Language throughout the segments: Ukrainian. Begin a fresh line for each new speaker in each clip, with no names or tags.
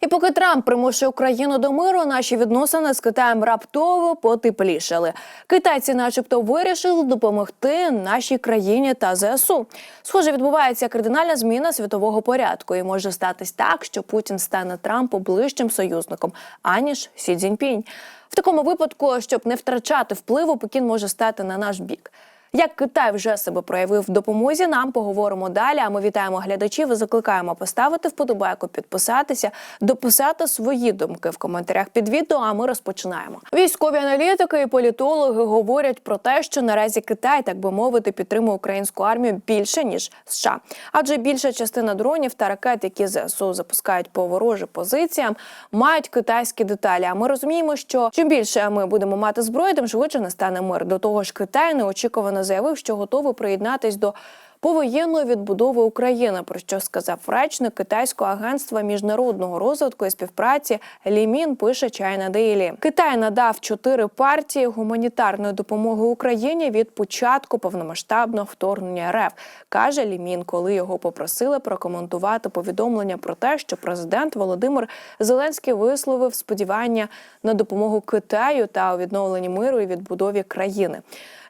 І поки Трамп примушує Україну до миру, наші відносини з Китаєм раптово потеплішали. Китайці, начебто, вирішили допомогти нашій країні та ЗСУ. Схоже, відбувається кардинальна зміна світового порядку, і може статись так, що Путін стане Трампу ближчим союзником, аніж Сі Цзіньпінь. В такому випадку, щоб не втрачати впливу, Пекін може стати на наш бік. Як Китай вже себе проявив в допомозі, нам поговоримо далі. А ми вітаємо глядачів і закликаємо поставити вподобайку, підписатися, дописати свої думки в коментарях під відео. А ми розпочинаємо. Військові аналітики і політологи говорять про те, що наразі Китай, так би мовити, підтримує українську армію більше ніж США. Адже більша частина дронів та ракет, які ЗСУ запускають по ворожим позиціям, мають китайські деталі. А ми розуміємо, що чим більше ми будемо мати зброї, тим швидше настане мир. До того ж, Китай неочікувано заявив, що готовий приєднатись до повоєнної відбудови України, про що сказав речник китайського агентства міжнародного розвитку і співпраці Лімін. Пише China Daily. Китай надав чотири партії гуманітарної допомоги Україні від початку повномасштабного вторгнення РФ, каже Лімін, коли його попросили прокоментувати повідомлення про те, що президент Володимир Зеленський висловив сподівання на допомогу Китаю та у відновленні миру і відбудові країни.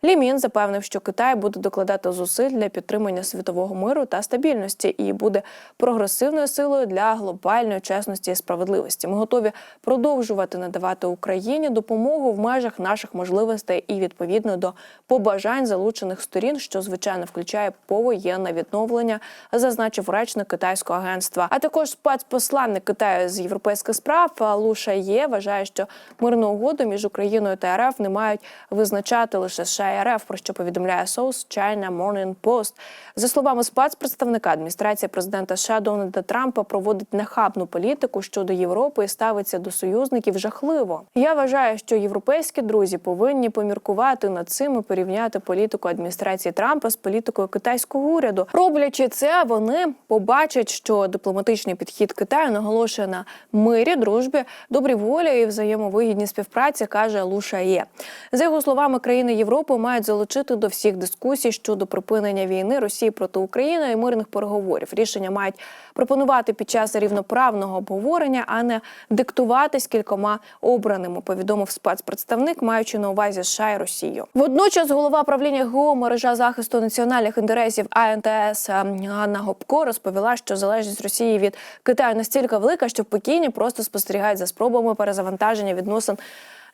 Лімін запевнив, що Китай буде докладати зусиль для підтримання світового миру та стабільності і буде прогресивною силою для глобальної чесності і справедливості. Ми готові продовжувати надавати Україні допомогу в межах наших можливостей і відповідно до побажань залучених сторін, що звичайно включає повоєнне відновлення, зазначив речник китайського агентства. А також спецпосланник Китаю з європейських справ Лу Шає вважає, що мирну угоду між Україною та РФ не мають визначати лише США і РФ, про що повідомляє South China Morning Post. За словами спецпредставника адміністрація президента США Дональда Трампа проводить нахабну політику щодо Європи і ставиться до союзників жахливо. Я вважаю, що європейські друзі повинні поміркувати над цим і порівняти політику адміністрації Трампа з політикою китайського уряду. Роблячи це, вони побачать, що дипломатичний підхід Китаю наголошує на мирі, дружбі, добрій волі і взаємовигідній співпраці, каже Луша Є. За його словами, країни Європи мають залучити до всіх дискусій щодо припинення війни Росії проти України і мирних переговорів. Рішення мають пропонувати під час рівноправного обговорення, а не диктуватись кількома обраними. Повідомив спецпредставник, маючи на увазі США і Росію. Водночас голова правління ГО мережа захисту національних інтересів АНТС Ганна Гопко розповіла, що залежність Росії від Китаю настільки велика, що в Пекіні просто спостерігають за спробами перезавантаження відносин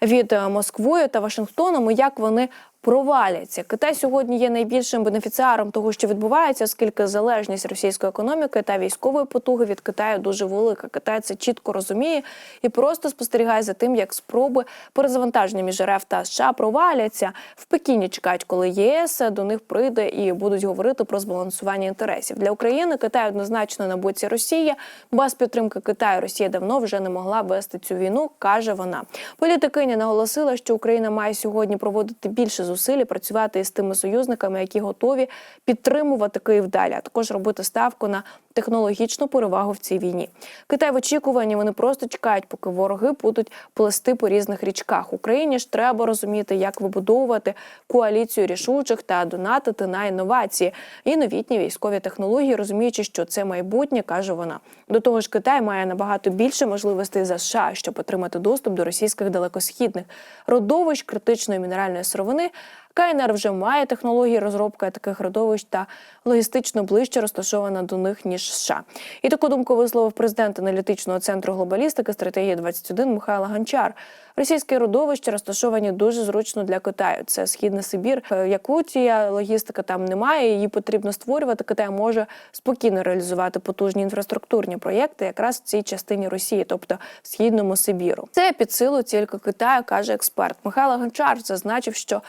від е, Москвою та Вашингтоном і як вони проваляться. Китай сьогодні є найбільшим бенефіціаром того, що відбувається, оскільки залежність російської економіки та військової потуги від Китаю дуже велика. Китай це чітко розуміє і просто спостерігає за тим, як спроби перезавантаження між РФ та США проваляться. В Пекіні чекають, коли ЄС до них прийде і будуть говорити про збалансування інтересів для України. Китай однозначно на боці Росії. Без підтримки Китаю Росія давно вже не могла вести цю війну, каже вона. Політикиня наголосила, що Україна має сьогодні проводити більше зусиль працювати із тими союзниками, які готові підтримувати Київ далі, а також робити ставку на технологічну перевагу в цій війні. Китай в очікуванні вони просто чекають, поки вороги будуть плести по різних річках. Україні ж треба розуміти, як вибудовувати коаліцію рішучих та донатити на інновації і новітні військові технології, розуміючи, що це майбутнє, каже вона. До того ж, Китай має набагато більше можливостей за США, щоб отримати доступ до російських далекосхідних родовищ критичної мінеральної сировини. КНР вже має технології розробки таких родовищ та логістично ближче розташована до них ніж США. І таку думку висловив президент аналітичного центру глобалістики стратегії 21 Михайло Гончар. Російські родовища розташовані дуже зручно для Китаю. Це східний Сибір, Е, Якутія, логістика там немає. Її потрібно створювати. Китай може спокійно реалізувати потужні інфраструктурні проєкти, якраз в цій частині Росії, тобто в східному Сибіру. Це під силу тільки Китаю, каже експерт. Михайло Гончар зазначив, що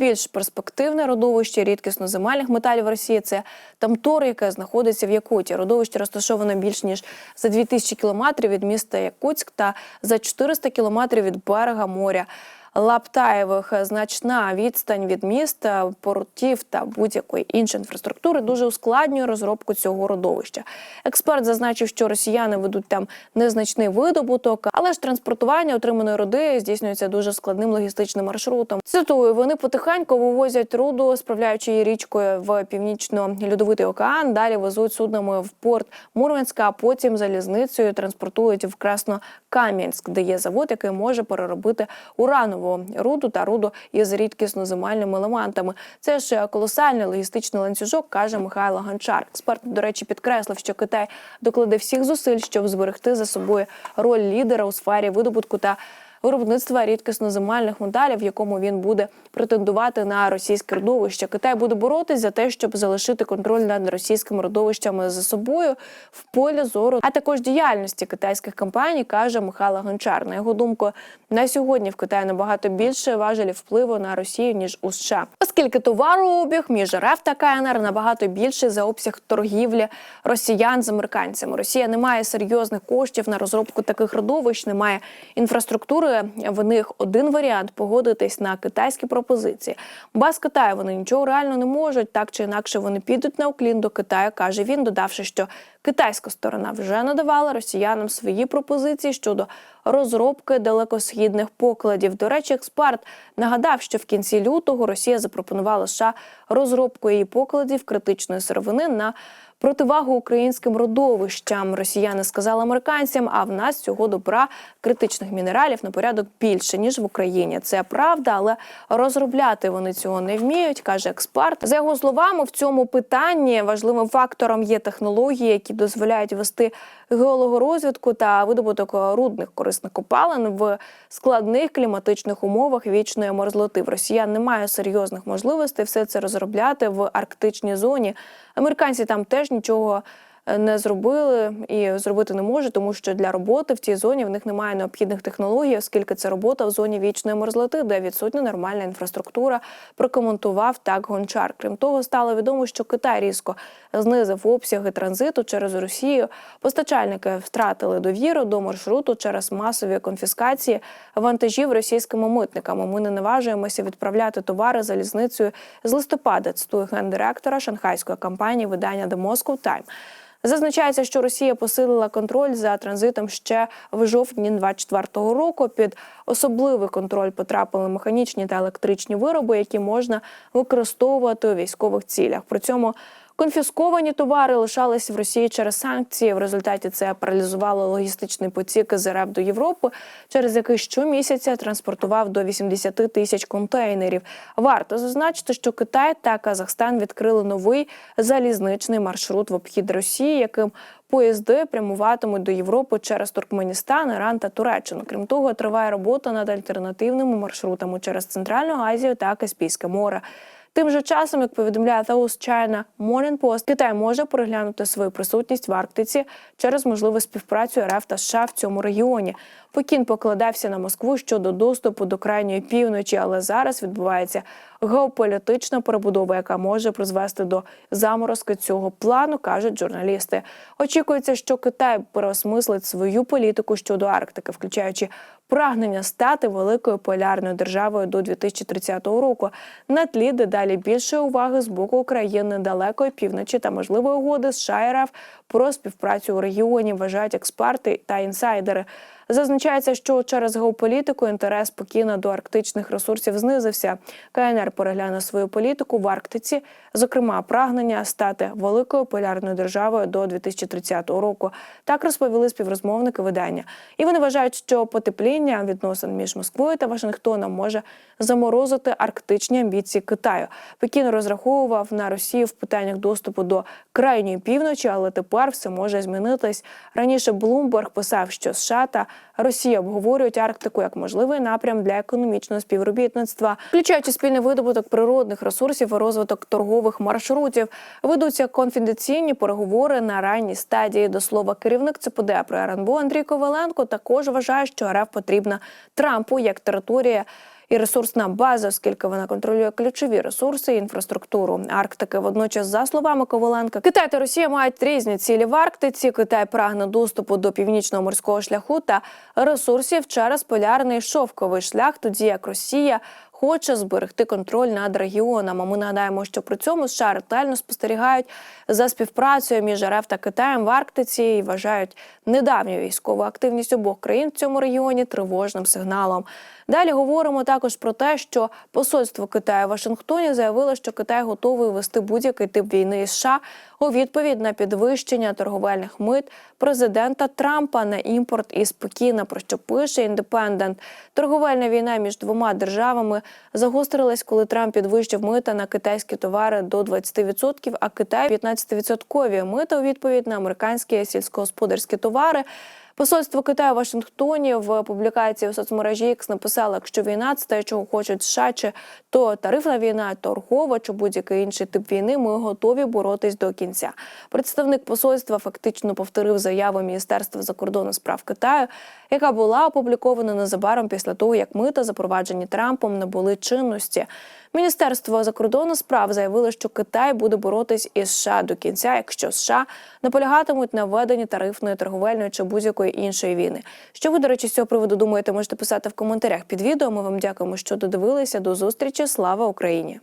найбільш перспективне родовище рідкісноземельних металів Росії це Тамтор, яке знаходиться в Якуті. Родовище розташоване більш ніж за 2000 кілометрів від міста Якутськ та за 400 кілометрів від берега моря. Лаптаєвих значна відстань від міста, портів та будь-якої іншої інфраструктури дуже ускладнює розробку цього родовища. Експерт зазначив, що росіяни ведуть там незначний видобуток, але ж транспортування отриманої руди здійснюється дуже складним логістичним маршрутом. Цитую, вони потихеньку вивозять руду, справляючи її річкою в північно-льодовитий океан. Далі везуть суднами в порт Мурманська, а потім залізницею транспортують в Краснокам'янськ, де є завод, який може переробити уранову руду та руду із рідкісно-земельними елементами. Це ж колосальний логістичний ланцюжок, каже Михайло Гончар. Експерт, до речі, підкреслив, що Китай докладе всіх зусиль, щоб зберегти за собою роль лідера у сфері видобутку та виробництва рідкісно-земельних металів, в якому він буде претендувати на російське родовище. Китай буде боротись за те, щоб залишити контроль над російськими родовищами за собою в полі зору, а також діяльності китайських компаній, каже Михайло Гончар. На його думку, на сьогодні в Китаї набагато більше важелів впливу на Росію ніж у США, оскільки товарообіг між РФ та КНР набагато більший за обсяг торгівлі росіян з американцями. Росія не має серйозних коштів на розробку таких родовищ, не має інфраструктури. В них один варіант погодитись на китайські пропозиції. Без Китаю вони нічого реально не можуть. Так чи інакше вони підуть на уклін до Китаю, каже він, додавши, що китайська сторона вже надавала росіянам свої пропозиції щодо розробки далекосхідних покладів. До речі, експерт нагадав, що в кінці лютого Росія запропонувала США розробку її покладів критичної сировини на противагу українським родовищам. Росіяни сказали американцям, а в нас цього добра критичних мінералів на порядок більше ніж в Україні. Це правда, але розробляти вони цього не вміють, каже експерт. За його словами, в цьому питанні важливим фактором є технології, які дозволяють вести геологорозвідку та видобуток рудних корисних копалин в складних кліматичних умовах вічної мерзлоти. В росіян немає серйозних можливостей все це розробляти в арктичній зоні. Американці там теж нічого не зробили і зробити не можуть, тому що для роботи в цій зоні в них немає необхідних технологій, оскільки це робота в зоні вічної мерзлоти, де відсутня нормальна інфраструктура. Прокоментував так гончар. Крім того, стало відомо, що Китай різко знизив обсяги транзиту через Росію. Постачальники втратили довіру до маршруту через масові конфіскації вантажів російськими митниками. Ми не наважуємося відправляти товари залізницею з листопада. Цитує гендиректора шанхайської компанії видання The Moscow Time. Зазначається, що Росія посилила контроль за транзитом ще в жовтні 24-го року. Під особливий контроль потрапили механічні та електричні вироби, які можна використовувати у військових цілях. При цьому Конфісковані товари лишались в Росії через санкції. В результаті це паралізувало логістичний потік з РФ до Європи, через який щомісяця транспортував до 80 тисяч контейнерів. Варто зазначити, що Китай та Казахстан відкрили новий залізничний маршрут в обхід Росії, яким Поїзди прямуватимуть до Європи через Туркменістан, Іран та Туреччину. Крім того, триває робота над альтернативними маршрутами через Центральну Азію та Каспійське море. Тим же часом, як повідомляє The China Morning Post, Китай може переглянути свою присутність в Арктиці через можливу співпрацю РФ та США в цьому регіоні. Пекін покладався на Москву щодо доступу до крайньої півночі, але зараз відбувається геополітична перебудова, яка може призвести до заморозки цього плану, кажуть журналісти. Очікується, що Китай переосмислить свою політику щодо Арктики, включаючи прагнення стати великою полярною державою до 2030 року, на тлі дедалі більшої уваги з боку України далекої півночі та можливої угоди з РФ про співпрацю у регіоні. Вважають експерти та інсайдери. Зазначається, що через геополітику інтерес Пекіна до арктичних ресурсів знизився. КНР перегляне свою політику в Арктиці, зокрема, прагнення стати великою полярною державою до 2030 року. Так розповіли співрозмовники видання. І вони вважають, що потепління відносин між Москвою та Вашингтоном може заморозити арктичні амбіції Китаю. Пекін розраховував на Росію в питаннях доступу до крайньої півночі, але тепер все може змінитись. Раніше Блумберг писав, що США та Росія обговорюють Арктику як можливий напрям для економічного співробітництва, включаючи спільний видобуток природних ресурсів і розвиток торгових маршрутів. Ведуться конфіденційні переговори на ранній стадії. До слова, керівник ЦПД про РНБО Андрій Коваленко також вважає, що РФ потрібна Трампу як територія і ресурсна база, оскільки вона контролює ключові ресурси і інфраструктуру Арктики. Водночас, за словами Коваленка, Китай та Росія мають різні цілі в Арктиці. Китай прагне доступу до північного морського шляху та ресурсів через полярний шовковий шлях, тоді як Росія. Хоче зберегти контроль над регіоном. А Ми нагадаємо, що при цьому США ретельно спостерігають за співпрацею між РФ та Китаєм в Арктиці і вважають недавню військову активність обох країн в цьому регіоні тривожним сигналом. Далі говоримо також про те, що посольство Китаю в Вашингтоні заявило, що Китай готовий вести будь-який тип війни із США у відповідь на підвищення торговельних мит президента Трампа на імпорт із Пекіна, про що пише індепендент. Торговельна війна між двома державами загострилась, коли Трамп підвищив мита на китайські товари до 20%, а Китай 15% мита у відповідь на американські сільськогосподарські товари. Посольство Китаю в Вашингтоні в публікації у соцмережі X написало, якщо війна це те, чого хочуть США, чи то тарифна війна, торгова чи будь-який інший тип війни, ми готові боротись до кінця. Представник посольства фактично повторив заяву Міністерства закордонних справ Китаю, яка була опублікована незабаром після того, як мита, запроваджені Трампом, набули чинності. Міністерство закордонних справ заявило, що Китай буде боротись із США до кінця, якщо США наполягатимуть на введенні тарифної, торговельної чи будь-якої іншої війни. Що ви, до речі, з цього приводу думаєте, можете писати в коментарях під відео. Ми вам дякуємо, що додивилися. До зустрічі. Слава Україні!